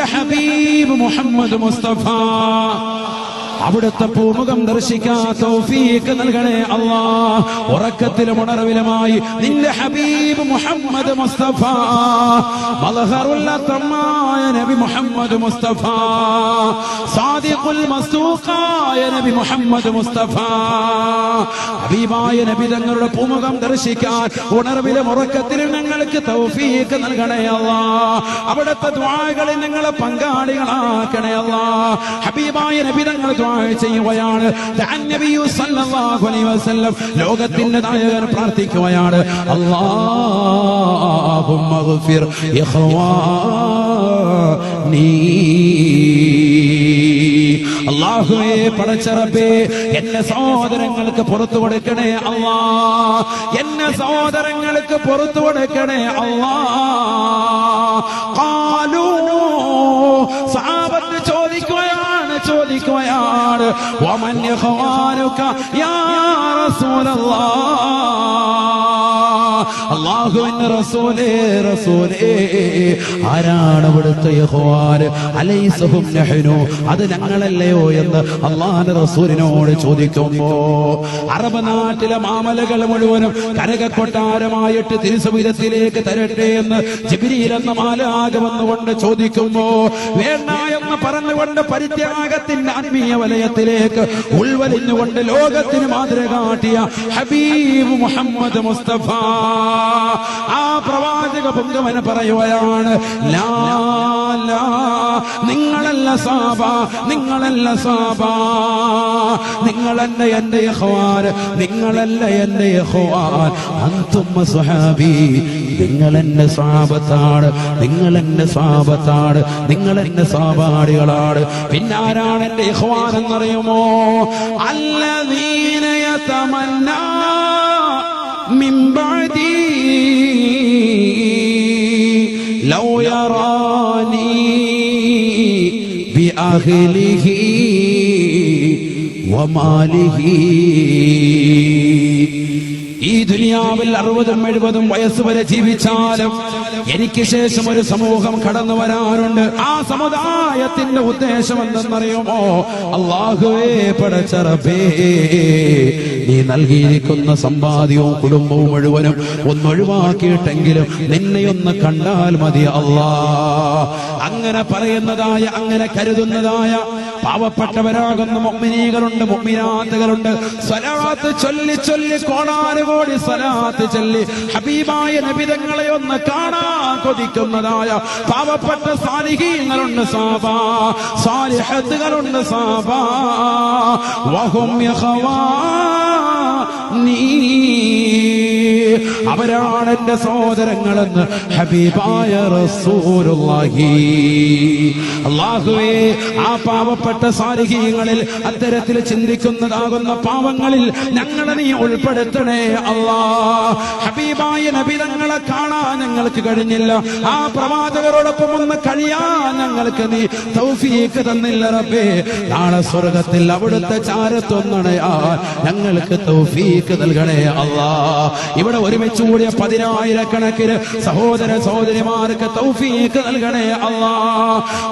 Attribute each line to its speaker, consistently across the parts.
Speaker 1: നിന്റെ ഹബീബ് മുഹമ്മദ് മുസ്തഫ അവിടുത്തെ പൂമുഖം ദർശിക്കാൻ തൗഫീഖ് നൽകണേ അല്ലാ. ഉറക്കത്തിലും ഉണർവിലുമായി നിന്റെ ഹബീബ് മുഹമ്മദ് മുസ്തഫ. മലഹറുല്ലത്തമായ നബി മുഹമ്മദ് മുസ്തഫ. സാദിഖുൽ മസ്തൂഖായ നബി മുഹമ്മദ് മുസ്തഫ. ഹബീബായ നബി തങ്ങളുടെ പൂമുഖം ദർശിക്കാൻ ഉണർവിലും ഉറക്കത്തിലും ഞങ്ങൾക്ക് തൗഫീഖ് നൽകണേ അല്ലാ. അവിടുത്തെ ദ്വാകളിൽ ഞങ്ങളെ പങ്കാളികളാക്കണേ അല്ലാ. ഹബീബായ നബി തങ്ങൾ ദ്വാ ചെയ്യുകയാണ് ലോകത്തിന്റെ നായകൻ പ്രാർത്ഥിക്കുകയാണ്. അല്ലാഹുമ്മ ഗഫിർ ഇഖ്വാനി അള്ളാഹുവേ പടച്ചറപ്പേ എന്നെ സഹോദരങ്ങൾക്ക് പുറത്തു കൊടുക്കണേ അള്ളാ എന്നെ സഹോദരങ്ങൾക്ക് പുറത്തു കൊടുക്കണേ അള്ളാ കാലൂ സാപത്ത് ചോദിക്കുകയാണ് ചോദിക്കുകയാണ് അള്ളാഹുവിന്റെ റസൂലേ റസൂലേ ആരാണ് ഇവിടുത്തെ നഹ്നു. അത് ഞങ്ങളല്ലയോ എന്ന് അള്ളാഹിന്റെ റസൂലിനോട് ചോദിക്കുമ്പോ അറബ് നാട്ടിലെ മാമലകൾ മുഴുവനും കനകക്കൊട്ടാരമായിട്ട് തിരുസവിധത്തിലേക്ക് തരട്ടെ എന്ന് ജിബിരിയിൽ എന്ന മാലാകുമെന്നുകൊണ്ട് ചോദിക്കുമ്പോ വേണ്ട എന്ന് പറഞ്ഞുകൊണ്ട് പരിത്യാഗത്തിന്റെ ആത്മീയ വലയത്തിലേക്ക് ഉൾവലിഞ്ഞുകൊണ്ട് ലോകത്തിന് മാതൃക കാട്ടിയ ഹബീബ് മുഹമ്മദ് മുസ്തഫ. പ്രവാചക പൊങ്കവന് പറയുകയാണ്. നിങ്ങളല്ല സാബ നിങ്ങളല്ല സാബ. നിങ്ങളല്ല എന്റെ യഹ്വാൻ നിങ്ങളല്ല എന്റെ യഹ്വാൻ അന്തുമ്മ സുഹാബി നിങ്ങൾ എന്റെ സാപത്താണ് നിങ്ങൾ എന്റെ സാപത്താണ് നിങ്ങൾ എന്റെ സാപാടികളാണ് പിന്നെ ആരാണ് എന്റെ യഹ്വാൻ എന്നറിയുമോ? അല്ല നീനയ യതമന്നാ من بعدي. لو يراني بأهله വമാലിഹി. ഈ ദുനിയാവിൽ അറുപതും എഴുപതും വയസ്സ് വരെ ജീവിച്ചാലും എനിക്ക് ശേഷം ഒരു സമൂഹം കടന്നു വരാനുണ്ട് ആ സമുദായത്തിന്റെ ഉദ്ദേശം എന്തെന്നറിയുമോ? അള്ളാഹുവേ പടച്ചറബേ നീ നൽകിയിരിക്കുന്ന സമ്പാദ്യവും കുടുംബവും മുഴുവനും ഒന്നൊഴിവാക്കിയിട്ടെങ്കിലും നിന്നെയൊന്ന് കണ്ടാൽ മതി അള്ളാ അങ്ങനെ പറയുന്നതായ അങ്ങനെ കരുതുന്നതായ പാവപ്പെട്ടവരാകുന്ന മൊമ്മിനീകളുണ്ട് മൊമ്മിനാത്തുകളുണ്ട് സ്വലാത്ത് ചൊല്ലി ചൊല്ലി കോടാനുകോടി സ്വലാത്ത് ചൊല്ലി. ഹബീബായ നബിതങ്ങളെ ഒന്ന് കാണാൻ കൊതിക്കുന്നതായ പാവപ്പെട്ട സാലിഹീങ്ങളുണ്ട് സാബാ. സാലിഹത്തുകളുണ്ട് സാബാ. വഹും യഹവാ നീ. അവരാണ് എന്റെ സഹോദരങ്ങളെന്ന് ഹബീബായ റസൂലുള്ളാഹി. അല്ലാഹുവേ ആ പാവപ്പെട്ട സാരിഹീങ്ങളിൽ അത്തരത്തിൽ ചിന്തിക്കുന്നതാകുന്ന പാവങ്ങളിൽ ഞങ്ങളെ നീ ഉൾപ്പെടുത്തണേ അല്ലാ. ഹബീബായ നബിതങ്ങളെ കാണാൻ ഞങ്ങൾക്ക് കഴിഞ്ഞില്ല. ആ പ്രവാചകരോടൊപ്പം ഒന്ന് കഴിയാൻ ഞങ്ങൾക്ക് നീ തൗഫീക്ക് തന്നില്ല റബ്ബേ. നാളെ സ്വർഗത്തിൽ അവിടുത്തെ ചാരത്തൊന്നണയാ ഞങ്ങൾക്ക് തൗഫീക്ക് നൽകണേ അല്ലാ. ഇവിടെ ഒരുമിച്ച് കൂടിയ പതിനായിരക്കണക്കിന് സഹോദര സഹോദരിമാർക്ക് തൗഫീക്ക് നൽകണേ അല്ലാ.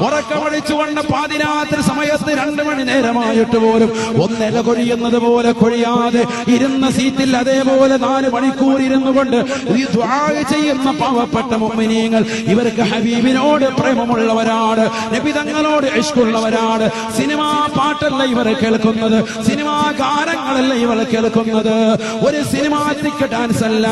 Speaker 1: ഉറക്കമടിച്ചുകൊണ്ട് പാതിരാത്രി സമയത്ത് രണ്ടു മണി നേരമായിട്ട് പോലും ഒന്നില കൊഴിയുന്നത് പോലെ കൊഴിയാതെ ഇരുന്ന സീറ്റിൽ അതേപോലെ നാല് മണിക്കൂർ ഇരുന്നു കൊണ്ട് ഈ ചെയ്യുന്ന പാവപ്പെട്ട മുമ്മിനീങ്ങൾ ഇവർക്ക് ഹബീബിനോട് പ്രേമമുള്ളവരാണ് നബിതങ്ങളോട് ഇഷ്കുള്ളവരാണ്. സിനിമാ പാട്ടല്ല ഇവർ കേൾക്കുന്നത് സിനിമാ ഗാനങ്ങളല്ല ഇവർ കേൾക്കുന്നത്. ഒരു സിനിമാറ്റിക് ഡാൻസ് അല്ല.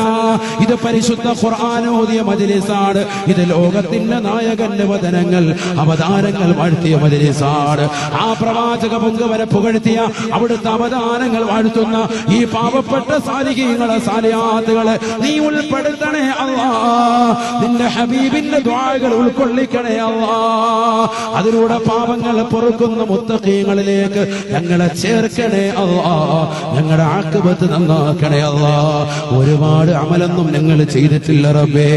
Speaker 1: ഇത് പരിശുദ്ധ ഖുർആാനോദിയ മജ്ലിസാണ്. ഇത് ലോകത്തിന്റെ നായകന്റെ വചനങ്ങൾ അവതാരങ്ങൾ വാഴ്ത്തിയ മജ്ലിസാണ്. ആ പ്രവാചക പൊങ്കുവരെ പുകഴ്ത്തിയ അവിടുത്തെ അവതാനങ്ങൾ വാഴ്ത്തുന്ന ഈ പാവപ്പെട്ട സാലിഹീങ്ങളെ സാലിയാത്തുകളെ നീ ഉൾപ്പെടുത്തണേ അല്ലാ. നിന്റെ ഹബീബിന്റെ ദ്വാകൾ ഉൾക്കൊള്ളിക്കണേ അല്ലാ. അതിലൂടെ പാപങ്ങൾ പൊറുക്കുന്ന മുത്തക്കീങ്ങളിലേക്ക് ഞങ്ങളെ ചേർക്കണേ അല്ലാ. ഞങ്ങളുടെ ആക്കുപത്ത് നന്നാക്കണേ അല്ലാ. ഒരുപാട് അമലൊന്നും ഞങ്ങൾ ചെയ്തിട്ടില്ല റബ്ബേ.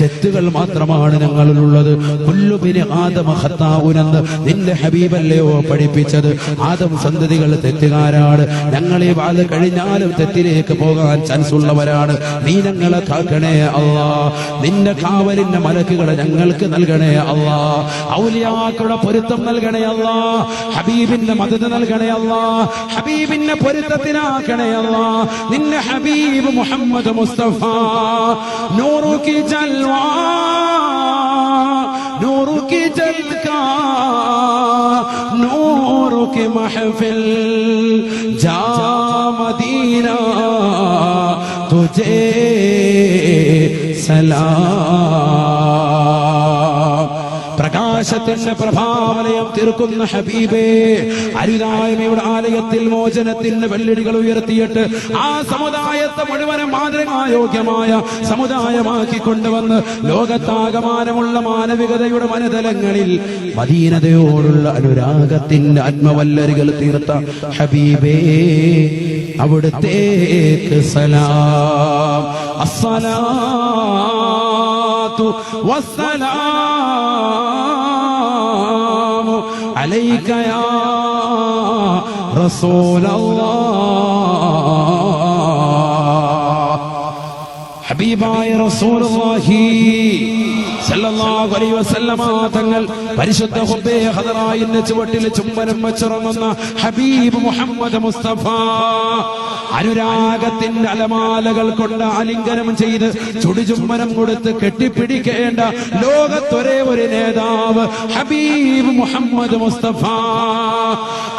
Speaker 1: തെറ്റുകൾ മാത്രമാണ് ഞങ്ങളിലുള്ളത്. പുല്ലുപിന് ആദമ ഖത്താഉനെന്ന് നിന്റെ ഹബീബല്ലയോ ഹബീബല്ലയോ പഠിപ്പിച്ചത്. ആദം സന്തതികൾ തെറ്റുകാരാണ്. ഞങ്ങളെ വാത് കഴിഞ്ഞാലും തെറ്റിലേക്ക് പോകാൻ ചാൻസ് ഉള്ളവരാണ് നീ ഞങ്ങളെ കാക്കണേ അല്ലാ നിന്റെ കാവലിന്റെ മലക്കുകളെ ഞങ്ങൾക്ക് നൽകണേ അല്ലാ ഔലിയാക്കളുടെ പൊരുത്തം നൽകണേ അല്ലാ ഹബീബിന്റെ മദത് നൽകണേ അല്ലാ ഹബീബിന്റെ പൊരുത്തത്തിനാക്കണേ അല്ലാ നിന്റെ ഹബീബ് മുഹമ്മദ് മുസ്തഫ. നൂറു की जलवा नूर की जलका नूर की महफिल जा मदीना तुझे सलाम പ്രകാശത്തിന്റെ പ്രഭാവലയം തീർക്കുന്ന ഹബീബേ അരുതായ്മയുടെ ആലയത്തിൽ മോചനത്തിന്റെ വെള്ളിടികൾ ഉയർത്തിയിട്ട് ആ സമുദായത്തെ മുഴുവനും മാതൃകായോഗ്യമായ സമുദായമാക്കി കൊണ്ടുവന്ന് ലോകത്താകമാനമുള്ള മാനവികതയുടെ മനതലങ്ങളിൽ മദീനതയോടുള്ള അനുരാഗത്തിന്റെ ആത്മവല്ലരികൾ തീർത്ത ഹബീബേ അവിടുത്തേക്ക് സലാം. അസ്സലാത്തു عليك يا رسول الله. حبيباي رسول الله. സല്ലല്ലാഹു അലൈഹി വസല്ലമ തങ്ങൾ പരിശുദ്ധ ഹുബ്ബേ ഹദറായിന്റെ ചുവട്ടിൽ ചുംബനം വെച്ചിറങ്ങുന്ന ഹബീബ് മുഹമ്മദ് മുസ്തഫ. അനുരാഗത്തിന്റെ അലമാലകൾ കൊണ്ട് ആലിംഗനം ചെയ്ത് ചുടിചുംബനം കൊടുത്ത് കെട്ടിപ്പിടിക്കേണ്ട ലോകത്തൊരേ ഒരു നേതാവ് ഹബീബ് മുഹമ്മദ് മുസ്തഫ.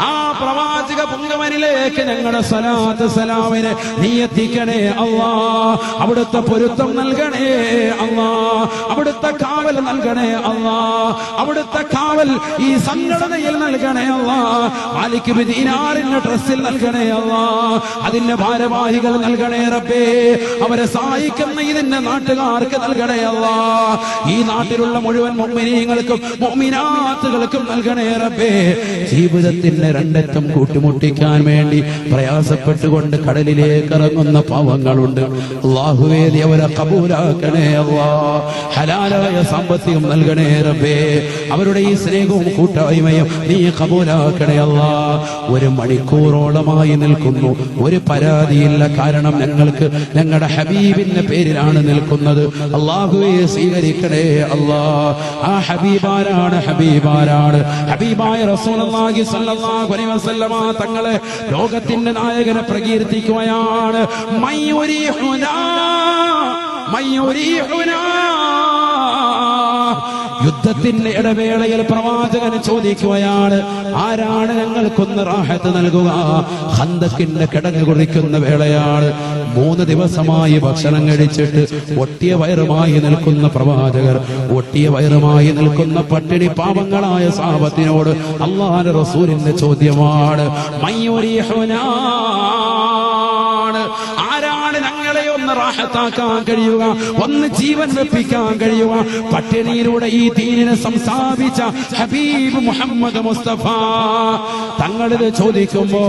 Speaker 1: ആ പ്രവാചക പുങ്കവനിലേക്ക് ഞങ്ങളുടെ സലാത്ത് സലാമിനെ നീ എത്തിക്കണേ അള്ളാ. അവിടുത്തെ പൊരുത്തം നൽകണേ അള്ളാ. അവിടുത്തെ കാവൽ നൽകണേ അള്ളാ. അവിടുത്തെ കാവൽ ഈ സംഘടനയിൽ നൽകണേ അള്ളാ. മാലിക് ബിദീനാറിന്റെ ഡ്രസ്സിൽ നൽകണേ അള്ളാ. അതിന്റെ ഭാരവാഹികൾ നൽകണേ റബ്ബേ. അവരെ സഹായിക്കുന്ന ഇതിന്റെ നാട്ടുകാർക്ക് നൽകണേ അള്ളാ. ഈ നാട്ടിലുള്ള മുഴുവൻ മൊമ്മിനീങ്ങൾക്കും മൊമ്മിനാത്തുകൾക്കും നൽകണേ റബ്ബേ. ജീവിതത്തിന്റെ രണ്ടറ്റം കൂട്ടിമുട്ടിക്കാൻ വേണ്ടി പ്രയാസപ്പെട്ടുകൊണ്ട് കടലിലേക്ക് ഇറങ്ങുന്ന പാവങ്ങളുണ്ട്. അള്ളാഹുവേ അവരെ കബൂലാക്കണേ ഹലാലായ സാമ്പത്തികം നൽകണേ റബ്ബേ. അവരുടെ ഈ സ്നേഹവും കൂട്ടായ്മയും നീ കബൂലാക്കണേ അള്ളാ. ഒരു മണിക്കൂറോളമായി നിൽക്കുന്നു. ഒരു പരാതിയില്ല കാരണം ഞങ്ങൾക്ക് ഞങ്ങളുടെ ഹബീബിന്റെ പേരിലാണ് നിൽക്കുന്നത്. അള്ളാഹുവെ സ്വീകരിക്കണേ അള്ളാ. ആ ഹബീബാരാണ് ഹബീബാരാണ്. ഹബീബായ റസൂലുള്ളാഹി സ്വല്ലല്ലാഹു അലൈഹി വസല്ലമ തങ്ങളെ ലോകത്തിന്റെ നായകനെ പ്രകീർത്തിക്കുകയാണ്. യുദ്ധത്തിന്റെ ഇടവേളയിൽ പ്രവാചകന് ചോദിക്കുകയാണ് ആരാണ് ഞങ്ങൾക്കൊന്ന് റാഹത്ത് നൽകുക? ഹന്തക്കിന്റെ കിടങ്ങ് കുറിക്കുന്ന വേളയാണ്. മൂന്ന് ദിവസമായി ഭക്ഷണം കഴിച്ചിട്ട് ഒട്ടിയ വയറുമായി നിൽക്കുന്ന പ്രവാചകർ ഒട്ടിയ വയറുമായി നിൽക്കുന്ന പട്ടിണി പാപങ്ങളായ സാപത്തിനോട് അള്ളാഹ് റസൂലിന്റെ ചോദ്യമാണ് മയ്യൊരീഹുനാണ് ഒന്ന് റാഹത്താക്കാൻ കഴിയുക ഒന്ന് ജീവൻ വെപ്പിക്കാൻ കഴിയുക പട്ടിണിയിലൂടെ ഈ ദീനിനെ സംസ്ഥാപിച്ച ഹബീബ് മുഹമ്മദ് മുസ്തഫ തങ്ങളിത് ചോദിക്കുമ്പോ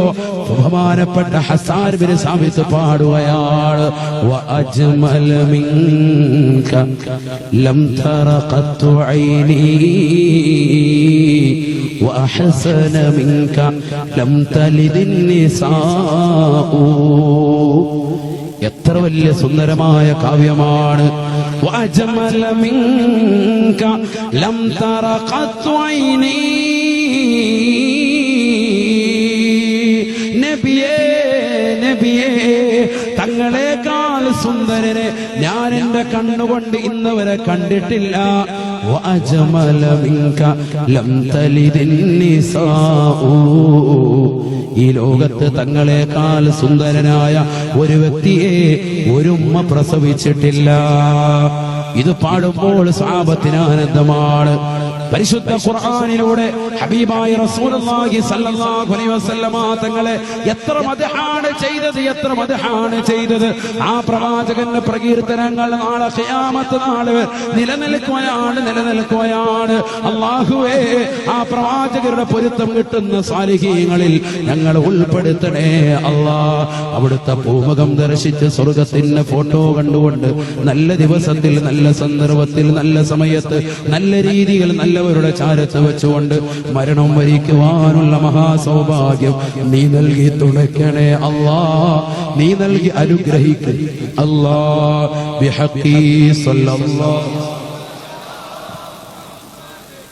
Speaker 1: ബഹുമാനപ്പെട്ട ഹസാൻ ബിൻ സാബിത്ത് പാടുകയാണ് വഅജ്മൽ മിൻക ലം തറ ഖത്തു ഐനി وأحسن منك لم تلد النساء എത്ര വലിയ സുന്ദരമായ കാവ്യമാണ്. ലം തറ കത്വൈനീ നബിയേ നബിയേ തങ്ങളെക്കാൾ സുന്ദരനെ ഞാൻ എന്റെ കണ്ണുകൊണ്ട് ഇന്ന് വരെ കണ്ടിട്ടില്ല ഈ ലോകത്ത് തങ്ങളെക്കാൾ സുന്ദരനായ ഒരു വ്യക്തിയെ ഒരുമ്മ പ്രസവിച്ചിട്ടില്ല. ഇത് പാടുമ്പോൾ സാപത്തിനാനന്ദമാണ്. പരിശുദ്ധ ഖുർആാനിലൂടെ ഹബീബായ റസൂലുള്ളാഹി സല്ലല്ലാഹു അലൈഹി വസല്ലമ തങ്ങളെ എത്ര മദ്ഹാണ് ചെയ്തത് എത്ര മദ്ഹാണ് ചെയ്തത്. ആ പ്രവാചകന്റെ പ്രകീർത്തനങ്ങൾ നാളെ ഖിയാമത്ത് നാളെ നിലനിൽക്കുകയാണ് നിലനിൽക്കുകയാണ്. അള്ളാഹുവേ ആ പ്രവാചകരുടെ പൊരുത്തം കിട്ടുന്ന സാലിഹീങ്ങളിൽ ഞങ്ങൾ ഉൾപ്പെടുത്തണേ അല്ലാ. അവിടുത്തെ പൂമുഖം ദർശിച്ച് സ്വർഗത്തിന്റെ ഫോട്ടോ കണ്ടുകൊണ്ട് നല്ല ദിവസത്തിൽ നല്ല സന്ദർഭത്തിൽ നല്ല സമയത്ത് നല്ല രീതിയിൽ നല്ല നല്ലവരുടെ ചാരത്ത് വെച്ചുകൊണ്ട് മരണം വരിക്കുവാനുള്ള മഹാസൗഭാഗ്യം നീ നൽകി തുണയ്ക്കണേ അല്ലാ. നീ നൽകി അനുഗ്രഹിക്കേ. അല്ലാ. ബിഹഖീ സല്ലല്ലാഹു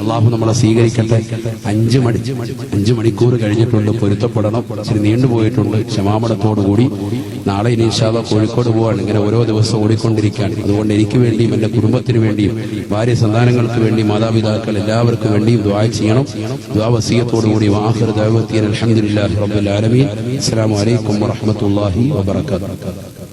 Speaker 1: അള്ളാഹു നമ്മളെ സ്വീകരിക്കട്ടെ. അഞ്ച് മണി അഞ്ച് മണിക്കൂർ കഴിഞ്ഞിട്ടുണ്ട് പൊരുത്തപ്പെടണം. ഇച്ചിരി നീണ്ടുപോയിട്ടുണ്ട് ക്ഷമാപണത്തോടുകൂടി. നാളെ ഇനി ഇൻഷാല്ല കോഴിക്കോട് പോവാണ്. ഇങ്ങനെ ഓരോ ദിവസം ഓടിക്കൊണ്ടിരിക്കുകയാണ്. അതുകൊണ്ട് എനിക്ക് വേണ്ടിയും എന്റെ കുടുംബത്തിന് വേണ്ടിയും ഭാര്യ സന്താനങ്ങൾക്ക് വേണ്ടി മാതാപിതാക്കൾ എല്ലാവർക്കും വേണ്ടിയും ദ്വാ ചെയ്യണം. ദ്വാ വസീയത്തോടുകൂടി വാഹർ ദൈവത്തിയൻ അലഹമുല്ലാ റബ്ബുൽ ആലമീൻ. അസ്സലാമു അലൈക്കും വറഹ്മത്തുള്ളാഹി വബറകാതുഹു.